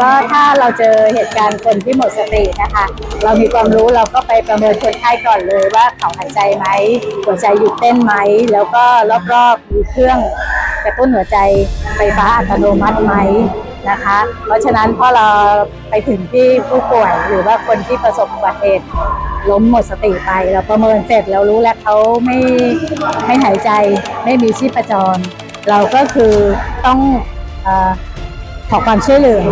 ก็ถ้าเราเจอเหตุการณ์คนที่หมดสตินะคะ เรามีความรู้เราก็ไปประเมินคนไข้ก่อนเลยว่าเขาหายใจไหมหัวใจหยุดเต้นไหม แล้วก็รอบๆมีเครื่องกระตุ้นหัวใจไฟฟ้าอัตโนมัติไหมนะคะ เพราะฉะนั้นพอเราไปถึงที่ผู้ป่วยหรือว่าคนที่ประสบอุบัติเหตุล้มหมดสติไป เราประเมินเสร็จเรารู้แล้วเขาไม่ไม่หายใจไม่มีชีพจร เราก็คือต้องอ ขอความช่วยเหลือ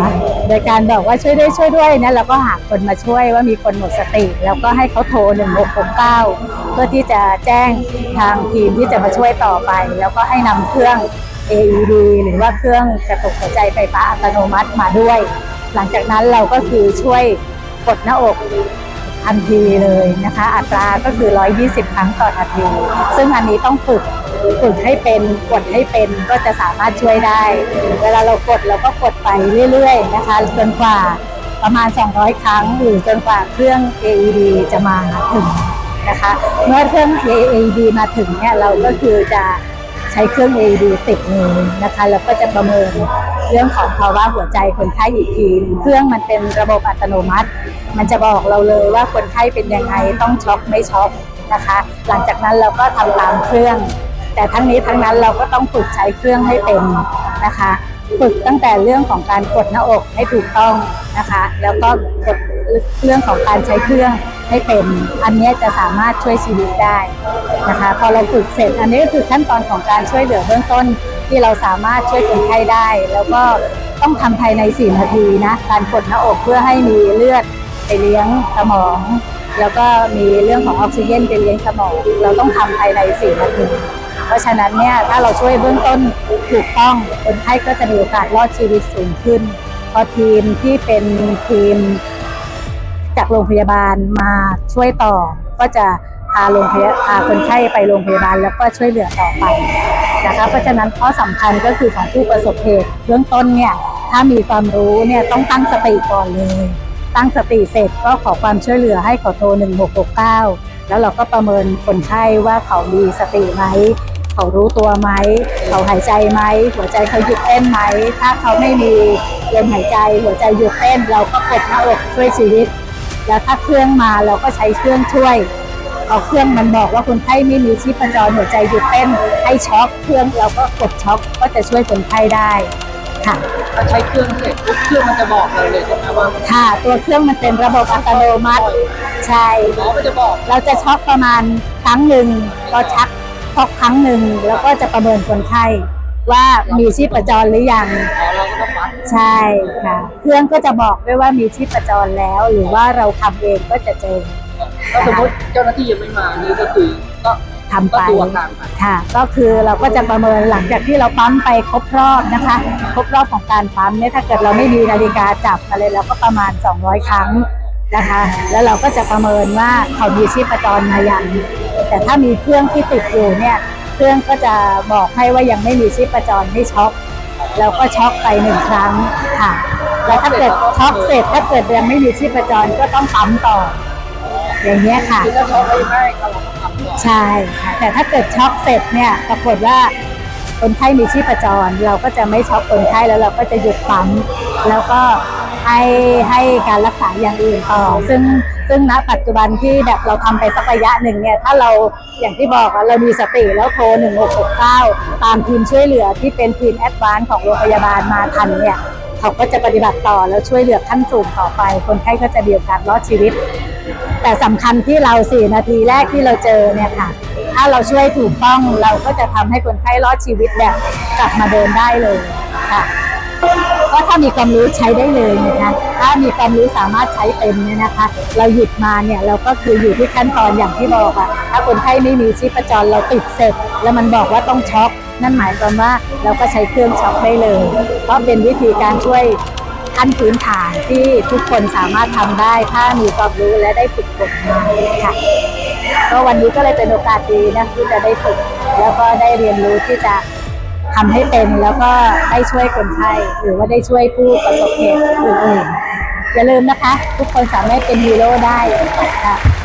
โดยการบอกว่าช่วยด้วยช่วยด้วยนะเราก็หาคนมาช่วยว่ามีคนหมดสติ แล้วก็ให้เขาโทร 1669 เพื่อที่จะแจ้งทางทีมที่จะมาช่วยต่อไป แล้วก็ให้นำเครื่อง AED หรือว่าเครื่องกระตุกหัวใจไฟฟ้าอัตโนมัติมาด้วย หลังจากนั้นเราก็คือช่วยกดหน้าอกทันทีเลยนะคะ อัตราก็คือ 120 ครั้งต่อนาที ซึ่งอันนี้ต้องฝึก ฝึกให้เป็นกดให้เป็นก็จะสามารถช่วยได้ เวลาเรากดเราก็กดไปเรื่อยๆนะคะจนกว่าประมาณ 200 ครั้งหรือจนกว่าเครื่อง AED จะมาถึงนะคะเมื่อเครื่อง AED มาถึงเนี่ยเราก็คือจะใช้เครื่อง AED ติดเลยนะคะแล้วก็จะประเมินเรื่องของภาวะหัวใจคนไข้อีกทีเครื่องมันเป็นระบบอัตโนมัติ มันจะบอกเราเลยว่าคนไข้เป็นยังไงต้องช็อกไม่ช็อกนะคะ หลังจากนั้นเราก็ทำตามเครื่อง แต่ทั้งนี้ทั้งนั้นเราก็ต้องฝึกใช้เครื่องให้เป็นนะคะ ฝึกตั้งแต่เรื่องของการกดหน้าอกให้ถูกต้องนะคะ แล้วก็กดเรื่องของการใช้เครื่องให้เป็นอันนี้จะสามารถช่วยชีวิตได้นะคะ พอเราฝึกเสร็จอันนี้ก็คือขั้นตอนของการช่วยเหลือเบื้องต้นที่เราสามารถช่วยคนไข้ได้ แล้วก็ต้องทำภายใน 4 นาทีนะ การกดหน้าอกเพื่อให้มีเลือดไปเลี้ยงสมอง แล้วก็มีเรื่องของออกซิเจนไปเลี้ยงสมอง เราต้องทำภายใน 4 นาที เพราะฉะนั้นเนี่ยถ้าเราช่วยเบื้องต้นถูกต้องคนไข้ก็จะมีโอกาสรอดชีวิตสูงขึ้น พอทีมที่เป็นทีมจากโรงพยาบาลมาช่วยต่อ ก็จะพาโรงพยาพาคนไข้ไปโรงพยาบาลแล้วก็ช่วยเหลือต่อไปนะคะเพราะฉะนั้นข้อสำคัญก็คือของผู้ประสบเหตุเบื้องต้นเนี่ยถ้ามีความรู้เนี่ยต้องตั้งสติก่อนเลย ตั้งสติเสร็จก็ขอความช่วยเหลือให้ขาโทร 1669 แล้วเราก็ประเมินคนไข้ว่าเขามีสติไหม เขารู้ตัวไหม เขาหายใจไหม หัวใจเขาหยุดเต้นไหม ถ้าเขาไม่มีลมหายใจ หัวใจหยุดเต้น เราก็กดหน้าอกช่วยชีวิต แล้วถ้าเครื่องมาเราก็ใช้เครื่องช่วยเอาเครื่องมันบอกว่าคนไข้ไม่มีชีพจรหัวใจหยุดเต้นให้ช็อคเครื่องเราก็กดช็อคก็จะช่วยคนไข้ได้ค่ะถ้าใช้เครื่องเสร็จปุ๊บเครื่องมันจะบอกเราเลยใช่ไหมว่าค่ะ ตัวเครื่องมันเป็นระบบอัตโนมัติ ใช่หมอมันจะบอก เราจะช็อกประมาณครั้งหนึ่งก็ชัก ช็อกครั้งหนึ่งแล้วก็จะประเมินคนไข้ว่ามีชีพจรหรือยังหมอเราก็ต้องวัดใช่ค่ะ เครื่องก็จะบอกด้วยว่ามีชีพจรแล้ว หรือว่าเราทำเองก็จะเจอถ้าสมมติเจ้าหน้าที่ยังไม่มานี่ก็คือก็ทำก็ไปตัวกลางไปค่ะ ก็คือเราก็จะประเมินหลังจากที่เราปั๊มไปครบรอบนะคะ ครบรอบของการปั๊มเนี่ยถ้าเกิดเราไม่มีนาฬิกาจับอะไรเราก็ประมาณ 200 ครั้งนะคะ แล้วเราก็จะประเมินว่าเขามีชีพจรมาอย่าง แต่ถ้ามีเครื่องที่ติดอยู่เนี่ยเครื่องก็จะบอกให้ว่ายังไม่มีชีพจรให้ช็อกแล้วก็ช็อกไปหนึ่งครั้งค่ะ แล้วถ้าเกิดช็อกเสร็จถ้าเกิดยังไม่มีชีพจรก็ต้องปั๊มต่อ อย่างเงี้ยค่ะ คือถ้าช็อตไม่ได้เราต้องทำก่อใช่ค่ะแต่ถ้าเกิดช็อกเสร็จเนี่ยปรากฏว่าคนไข้มีชีพจร เราก็จะไม่ช็อกคนไข้แล้วเราก็จะหยุดปั๊มแล้วก็ให้ให้การรักษาอย่างอื่นต่อ ซึ่ง ซึ่งณปัจจุบันที่แบบเราทำไปสักระยะหนึ่งเนี่ยถ้าเราอย่างที่บอกเรามีสติแล้วโทร 1669 ตามทีมช่วยเหลือที่เป็นทีมแอดวานซ์ของโรงพยาบาลมาทันเนี่ยเขาก็จะปฏิบัติต่อแล้วช่วยเหลือขั้นสูงต่อไป คนไข้ก็จะมีโอกาสรอดชีวิต แต่สำคัญที่เราสี่นาทีแรกที่เราเจอเนี่ยค่ะ ถ้าเราช่วยถูกต้องเราก็จะทำให้คนไข้รอดชีวิตแบบกลับมาเดินได้เลยค่ะ ก็ถ้ามีความรู้ใช้ได้เลยนะคะถ้ามีความรู้สามารถใช้เป็นเนี่ยนะคะ เราหยิบมาเนี่ยเราก็คืออยู่ที่ขั้นตอนอย่างที่บอกอะถ้าคนไข้ไม่มีชีพจรเราติดเสร็จ แล้วมันบอกว่าต้องช็อกนั่นหมายความว่าเราก็ใช้เครื่องช็อกได้เลย เพราะเป็นวิธีการช่วยขั้นพื้นฐานที่ทุกคนสามารถทำได้ ถ้ามีความรู้และได้ฝึกฝนมาค่ะก็วันนี้ก็เลยเป็นโอกาสดีนะที่จะได้ฝึกแล้วก็ได้เรียนรู้ที่จะ ทำให้เป็นแล้วก็ได้ช่วยคนไข้หรือว่าได้ช่วยผู้ประสบเหตุอื่นๆอย่าลืมนะคะ ทุกคนสามารถเป็นฮีโร่ได้ค่ะ